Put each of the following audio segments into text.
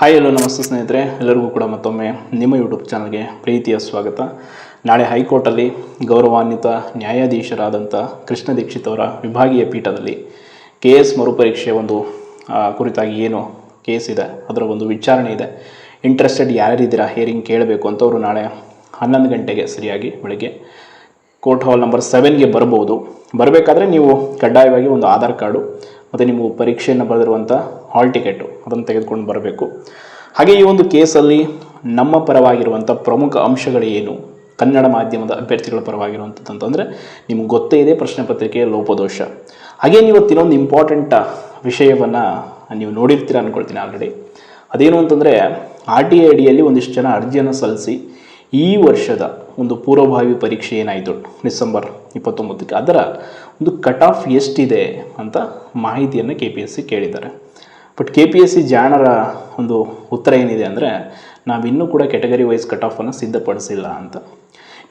Hi ಎಲ್ಲೋ ನಮಸ್ತೆ ಸ್ನೇಹಿತರೆ, ಎಲ್ಲರಿಗೂ ಕೂಡ ಮತ್ತೊಮ್ಮೆ ನಿಮ್ಮ ಯೂಟ್ಯೂಬ್ ಚಾನಲ್ಗೆ ಪ್ರೀತಿಯ ಸ್ವಾಗತ. ನಾಳೆ ಹೈಕೋರ್ಟಲ್ಲಿ ಗೌರವಾನ್ವಿತ ನ್ಯಾಯಾಧೀಶರಾದಂಥ ಕೃಷ್ಣ ದೀಕ್ಷಿತ್ ಅವರ ವಿಭಾಗೀಯ ಪೀಠದಲ್ಲಿ ಕೆ ಎಸ್ ಮರುಪರೀಕ್ಷೆ ಒಂದು ಕುರಿತಾಗಿ ಏನು ಕೇಸ್ ಇದೆ, ಅದರ ಒಂದು ವಿಚಾರಣೆ ಇದೆ. ಇಂಟ್ರೆಸ್ಟೆಡ್ ಯಾರ್ಯಾರಿದ್ದೀರಾ ಹಿಯರಿಂಗ್ ಕೇಳಬೇಕು ಅಂತ ಅವರು ನಾಳೆ ಹನ್ನೊಂದು ಗಂಟೆಗೆ ಸರಿಯಾಗಿ ಬೆಳಗ್ಗೆ ಕೋರ್ಟ್ ಹಾಲ್ ನಂಬರ್ ಸೆವೆನ್ಗೆ ಬರ್ಬೋದು ಬರಬೇಕಾದ್ರೆ ನೀವು ಕಡ್ಡಾಯವಾಗಿ ಒಂದು ಆಧಾರ್ ಕಾರ್ಡು ಮತ್ತು ನೀವು ಪರೀಕ್ಷೆಯನ್ನು ಬರೆದಿರುವಂಥ ಹಾಲ್ ಟಿಕೆಟು ಅದನ್ನು ತೆಗೆದುಕೊಂಡು ಬರಬೇಕು. ಹಾಗೆ ಈ ಒಂದು ಕೇಸಲ್ಲಿ ನಮ್ಮ ಪರವಾಗಿರುವಂಥ ಪ್ರಮುಖ ಅಂಶಗಳು ಏನು? ಕನ್ನಡ ಮಾಧ್ಯಮದ ಅಭ್ಯರ್ಥಿಗಳ ಪರವಾಗಿರುವಂಥದ್ದು ಅಂತಂದರೆ ನಿಮ್ಗೆ ಗೊತ್ತೇ ಇದೆ ಪ್ರಶ್ನೆ ಪತ್ರಿಕೆಯ ಲೋಪದೋಷ. ಹಾಗೆ ನೀವು ಇನ್ನೊಂದು ಇಂಪಾರ್ಟೆಂಟ್ ವಿಷಯವನ್ನು ನೀವು ನೋಡಿರ್ತೀರ ಅಂದ್ಕೊಳ್ತೀನಿ ಆಲ್ರೆಡಿ ಅದೇನು ಅಂತಂದರೆ ಆರ್ ಟಿ ಐ ಡಿಯಲ್ಲಿ ಒಂದಿಷ್ಟು ಜನ ಅರ್ಜಿಯನ್ನು ಸಲ್ಲಿಸಿ ಈ ವರ್ಷದ ಒಂದು ಪೂರ್ವಭಾವಿ ಪರೀಕ್ಷೆ ಏನಾಯಿತು? ಡಿಸೆಂಬರ್ ಇಪ್ಪತ್ತೊಂಬತ್ತಕ್ಕೆ. ಅದರ ಒಂದು ಕಟ್ ಆಫ್ ಎಷ್ಟಿದೆ ಅಂತ ಮಾಹಿತಿಯನ್ನು ಕೆ ಪಿ ಎಸ್ ಸಿ ಕೇಳಿದ್ದಾರೆ. But K P S C ಜಾಣರ ಒಂದು ಉತ್ತರ ಏನಿದೆ ಅಂದರೆ, ನಾವಿನ್ನೂ ಕೂಡ ಕೆಟಗರಿ ವೈಸ್ ಕಟ್ ಆಫನ್ನು ಸಿದ್ಧಪಡಿಸಿಲ್ಲ ಅಂತ.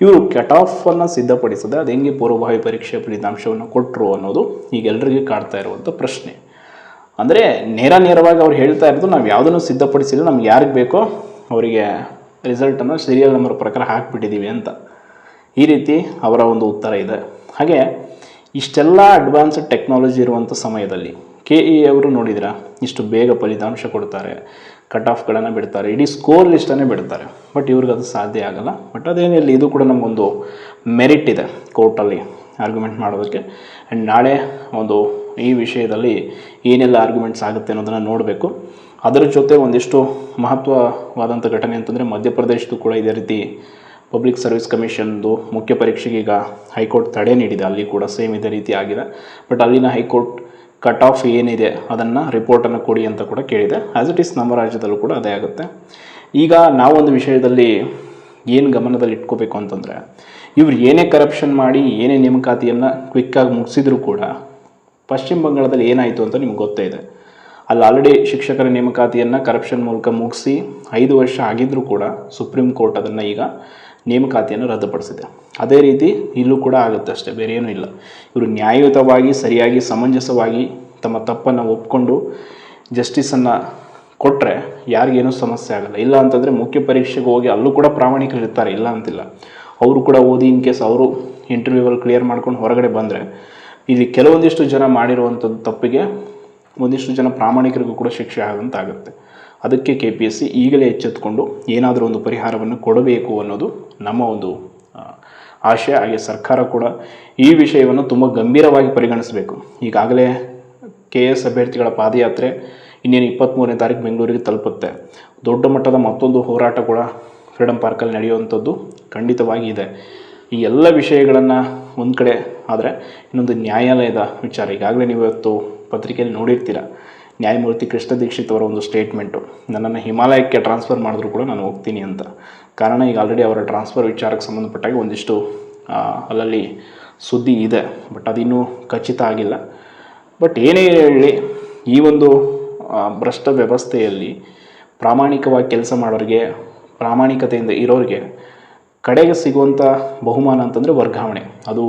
ಇವರು ಕಟ್ ಆಫನ್ನು ಸಿದ್ಧಪಡಿಸದೆ ಅದು ಹೆಂಗೆ ಪೂರ್ವಭಾವಿ ಪರೀಕ್ಷೆ ಫಲಿತಾಂಶವನ್ನು ಕೊಟ್ಟರು ಅನ್ನೋದು ಈಗ ಎಲ್ಲರಿಗೆ ಕಾಡ್ತಾ ಇರುವಂಥ ಪ್ರಶ್ನೆ. ಅಂದರೆ ನೇರ ನೇರವಾಗಿ ಅವ್ರು ಹೇಳ್ತಾ ಇರೋದು ನಾವು ಯಾವುದನ್ನು ಸಿದ್ಧಪಡಿಸಿಲ್ಲ, ನಮ್ಗೆ ಯಾರಿಗೆ ಬೇಕೋ ಅವರಿಗೆ ರಿಸಲ್ಟನ್ನು ಸೀರಿಯಲ್ ನಂಬರ್ ಪ್ರಕಾರ ಹಾಕಿಬಿಟ್ಟಿದ್ದೀವಿ ಅಂತ. ಈ ರೀತಿ ಅವರ ಒಂದು ಉತ್ತರ ಇದೆ. ಹಾಗೆ ಇಷ್ಟೆಲ್ಲ ಅಡ್ವಾನ್ಸ್ಡ್ ಟೆಕ್ನಾಲಜಿ ಇರುವಂಥ ಸಮಯದಲ್ಲಿ ಕೆ ಇ ಅವರು ನೋಡಿದಿರಾ? ಇಷ್ಟು ಬೇಗ ಫಲಿತಾಂಶ ಕೊಡ್ತಾರೆ ಕಟ್ ಆಫ್ಗಳನ್ನು ಬಿಡ್ತಾರೆ, ಇಡೀ ಸ್ಕೋರ್ ಲಿಸ್ಟನ್ನೇ ಬಿಡ್ತಾರೆ. ಬಟ್ ಇವ್ರಿಗೆ ಅದು ಸಾಧ್ಯ ಆಗಲ್ಲ. ಬಟ್ ಅದೇನಿಲ್ಲ ಇದು ಕೂಡ ನಮಗೊಂದು ಮೆರಿಟ್ ಇದೆ ಕೋರ್ಟಲ್ಲಿ ಆರ್ಗ್ಯುಮೆಂಟ್ ಮಾಡೋದಕ್ಕೆ. ಆ್ಯಂಡ್ ನಾಳೆ ಒಂದು ಈ ವಿಷಯದಲ್ಲಿ ಏನೆಲ್ಲ ಆರ್ಗ್ಯುಮೆಂಟ್ಸ್ ಆಗುತ್ತೆ ಅನ್ನೋದನ್ನು ನೋಡಬೇಕು. ಅದರ ಜೊತೆ ಒಂದಿಷ್ಟು ಮಹತ್ವವಾದಂಥ ಘಟನೆ ಅಂತಂದರೆ ಮಧ್ಯಪ್ರದೇಶದ್ದು ಕೂಡ ಇದೇ ರೀತಿ ಪಬ್ಲಿಕ್ ಸರ್ವಿಸ್ ಕಮಿಷನ್ದು ಮುಖ್ಯ ಪರೀಕ್ಷೆಗೆ ಈಗ ಹೈಕೋರ್ಟ್ ತಡೆ ನೀಡಿದೆ. ಅಲ್ಲಿ ಕೂಡ ಸೇಮ್ ಇದೇ ರೀತಿ ಆಗಿದೆ. ಬಟ್ ಅಲ್ಲಿನ ಹೈಕೋರ್ಟ್ ಕಟ್ ಆಫ್ ಏನಿದೆ ಅದನ್ನು ರಿಪೋರ್ಟನ್ನು ಕೊಡಿ ಅಂತ ಕೂಡ ಕೇಳಿದೆ. ಆ್ಯಸ್ ಇಟ್ ಈಸ್ ನಮ್ಮ ರಾಜ್ಯದಲ್ಲೂ ಕೂಡ ಅದೇ ಆಗುತ್ತೆ. ಈಗ ನಾವೊಂದು ವಿಷಯದಲ್ಲಿ ಏನು ಗಮನದಲ್ಲಿ ಇಟ್ಕೋಬೇಕು ಅಂತಂದರೆ, ಇವರು ಏನೇ ಕರಪ್ಷನ್ ಮಾಡಿ, ಏನೇ ನೇಮಕಾತಿಯನ್ನು ಕ್ವಿಕ್ಕಾಗಿ ಮುಗಿಸಿದ್ರು ಕೂಡ, ಪಶ್ಚಿಮ ಬಂಗಾಳದಲ್ಲಿ ಏನಾಯಿತು ಅಂತ ನಿಮ್ಗೆ ಗೊತ್ತೇ ಇದೆ. ಅಲ್ಲಿ ಆಲ್ರೆಡಿ ಶಿಕ್ಷಕರ ನೇಮಕಾತಿಯನ್ನು ಕರಪ್ಷನ್ ಮೂಲಕ ಮುಗಿಸಿ ಐದು ವರ್ಷ ಆಗಿದ್ದರೂ ಕೂಡ ಸುಪ್ರೀಂ ಕೋರ್ಟ್ ಅದನ್ನು ಈಗ ನೇಮಕಾತಿಯನ್ನು ರದ್ದುಪಡಿಸಿದೆ. ಅದೇ ರೀತಿ ಇಲ್ಲೂ ಕೂಡ ಆಗುತ್ತೆ ಅಷ್ಟೇ, ಬೇರೆ ಏನೂ ಇಲ್ಲ. ಇವರು ನ್ಯಾಯಯುತವಾಗಿ, ಸರಿಯಾಗಿ, ಸಮಂಜಸವಾಗಿ ತಮ್ಮ ತಪ್ಪನ್ನು ಒಪ್ಕೊಂಡು ಜಸ್ಟಿಸನ್ನು ಕೊಟ್ಟರೆ ಯಾರಿಗೇನೂ ಸಮಸ್ಯೆ ಆಗಲ್ಲ. ಇಲ್ಲ ಅಂತಂದರೆ ಮುಖ್ಯ ಪರೀಕ್ಷೆಗೆ ಹೋಗಿ ಅಲ್ಲೂ ಕೂಡ ಪ್ರಾಮಾಣಿಕರು ಇರ್ತಾರೆ, ಇಲ್ಲ ಅಂತಿಲ್ಲ. ಅವರು ಕೂಡ ಓದಿ ಇನ್ ಕೇಸ್ ಅವರು ಇಂಟರ್ವ್ಯೂವಲ್ಲಿ ಕ್ಲಿಯರ್ ಮಾಡ್ಕೊಂಡು ಹೊರಗಡೆ ಬಂದರೆ ಇಲ್ಲಿ ಕೆಲವೊಂದಿಷ್ಟು ಜನ ಮಾಡಿರುವಂಥದ್ದು ತಪ್ಪಿಗೆ ಒಂದಿಷ್ಟು ಜನ ಪ್ರಾಮಾಣಿಕರಿಗೂ ಕೂಡ ಶಿಕ್ಷೆ ಆದಂತಾಗುತ್ತೆ. ಅದಕ್ಕೆ ಕೆ ಪಿ ಎಸ್ ಸಿ ಈಗಲೇ ಎಚ್ಚೆತ್ತುಕೊಂಡು ಏನಾದರೂ ಒಂದು ಪರಿಹಾರವನ್ನು ಕೊಡಬೇಕು ಅನ್ನೋದು ನಮ್ಮ ಒಂದು ಆಶಯ. ಹಾಗೆ ಸರ್ಕಾರ ಕೂಡ ಈ ವಿಷಯವನ್ನು ತುಂಬ ಗಂಭೀರವಾಗಿ ಪರಿಗಣಿಸಬೇಕು. ಈಗಾಗಲೇ ಕೆ ಎಸ್ ಅಭ್ಯರ್ಥಿಗಳ ಪಾದಯಾತ್ರೆ ಇನ್ನೇನು ಇಪ್ಪತ್ತ್ಮೂರನೇ ತಾರೀಕು ಬೆಂಗಳೂರಿಗೆ ತಲುಪುತ್ತೆ. ದೊಡ್ಡ ಮಟ್ಟದ ಮತ್ತೊಂದು ಹೋರಾಟ ಕೂಡ ಫ್ರೀಡಮ್ ಪಾರ್ಕಲ್ಲಿ ನಡೆಯುವಂಥದ್ದು ಖಂಡಿತವಾಗಿ ಇದೆ. ಈ ಎಲ್ಲ ವಿಷಯಗಳನ್ನು ಒಂದು ಕಡೆ, ಆದರೆ ಇನ್ನೊಂದು ನ್ಯಾಯಾಲಯದ ವಿಚಾರ. ಈಗಾಗಲೇ ನೀವು ಇವತ್ತು ಪತ್ರಿಕೆಯಲ್ಲಿ ನೋಡಿರ್ತೀರ. ನ್ಯಾಯಮೂರ್ತಿ ಕೃಷ್ಣ ದೀಕ್ಷಿತ್ ಅವರ ಒಂದು ಸ್ಟೇಟ್ಮೆಂಟು ನನ್ನನ್ನು ಹಿಮಾಲಯಕ್ಕೆ ಟ್ರಾನ್ಸ್ಫರ್ ಮಾಡಿದ್ರು ಕೂಡ ನಾನು ಹೋಗ್ತೀನಿ ಅಂತ. ಕಾರಣ ಈಗ ಆಲ್ರೆಡಿ ಅವರ ಟ್ರಾನ್ಸ್ಫರ್ ವಿಚಾರಕ್ಕೆ ಸಂಬಂಧಪಟ್ಟಾಗಿ ಒಂದಿಷ್ಟು ಅಲ್ಲಲ್ಲಿ ಸುದ್ದಿ ಇದೆ. ಬಟ್ ಅದಿನ್ನೂ ಖಚಿತ ಆಗಿಲ್ಲ. ಬಟ್ ಏನೇ ಹೇಳಿ, ಈ ಒಂದು ಭ್ರಷ್ಟ ವ್ಯವಸ್ಥೆಯಲ್ಲಿ ಪ್ರಾಮಾಣಿಕವಾಗಿ ಕೆಲಸ ಮಾಡೋರಿಗೆ, ಪ್ರಾಮಾಣಿಕತೆಯಿಂದ ಇರೋರಿಗೆ ಕಡೆಗೆ ಸಿಗುವಂಥ ಬಹುಮಾನ ಅಂತಂದರೆ ವರ್ಗಾವಣೆ. ಅದು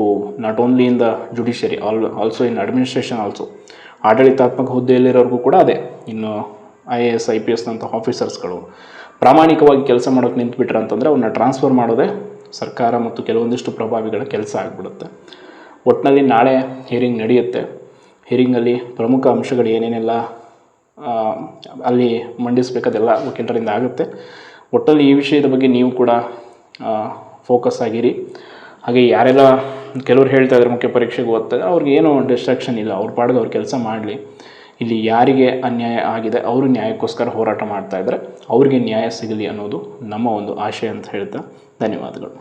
not only in the judiciary all also in administration also ಆಡಳಿತಾತ್ಮಕ ಹುದ್ದೆಯಲ್ಲಿರೋರಿಗೂ ಕೂಡ ಅದೇ. ಇನ್ನು I A S I P ಎಸ್ನಂಥ ಆಫೀಸರ್ಸ್ಗಳು ಪ್ರಾಮಾಣಿಕವಾಗಿ ಕೆಲಸ ಮಾಡೋಕ್ಕೆ ನಿಂತುಬಿಟ್ರೆ ಅಂತಂದರೆ ಅವನ್ನ ಟ್ರಾನ್ಸ್ಫರ್ ಮಾಡೋದೇ ಸರ್ಕಾರ ಮತ್ತು ಕೆಲವೊಂದಿಷ್ಟು ಪ್ರಭಾವಿಗಳ ಕೆಲಸ ಆಗಿಬಿಡುತ್ತೆ. ಒಟ್ಟಿನಲ್ಲಿ ನಾಳೆ ಹಿಯರಿಂಗ್ ನಡೆಯುತ್ತೆ. ಹಿಯರಿಂಗಲ್ಲಿ ಪ್ರಮುಖ ಅಂಶಗಳು ಏನೇನೆಲ್ಲ ಅಲ್ಲಿ ಮಂಡಿಸಬೇಕಾದೆಲ್ಲ ವಕೀಲರಿಂದ ಆಗುತ್ತೆ. ಒಟ್ಟಲ್ಲಿ ಈ ವಿಷಯದ ಬಗ್ಗೆ ನೀವು ಕೂಡ ಫೋಕಸ್ ಆಗಿರಿ. ಹಾಗೆ ಯಾರೆಲ್ಲ ಕೆಲವ್ರು ಹೇಳ್ತಾ ಇದ್ದಾರೆ ಮುಖ್ಯ ಪರೀಕ್ಷೆಗೆ ಓದ್ತಾರೆ ಅವ್ರಿಗೆ ಏನೂ ಡಿಸ್ಟ್ರಾಕ್ಷನ್ ಇಲ್ಲ. ಅವ್ರ ಪಾಡಿಗೆ ಅವ್ರ ಕೆಲಸ ಮಾಡಲಿ. ಇಲ್ಲಿ ಯಾರಿಗೆ ಅನ್ಯಾಯ ಆಗಿದೆ, ಅವರು ನ್ಯಾಯಕ್ಕೋಸ್ಕರ ಹೋರಾಟ ಮಾಡ್ತಾ ಇದ್ದಾರೆ ಅವ್ರಿಗೆ ನ್ಯಾಯ ಸಿಗಲಿ ಅನ್ನೋದು ನಮ್ಮ ಒಂದು ಆಶಯ ಅಂತ ಹೇಳ್ತಾ ಧನ್ಯವಾದಗಳು.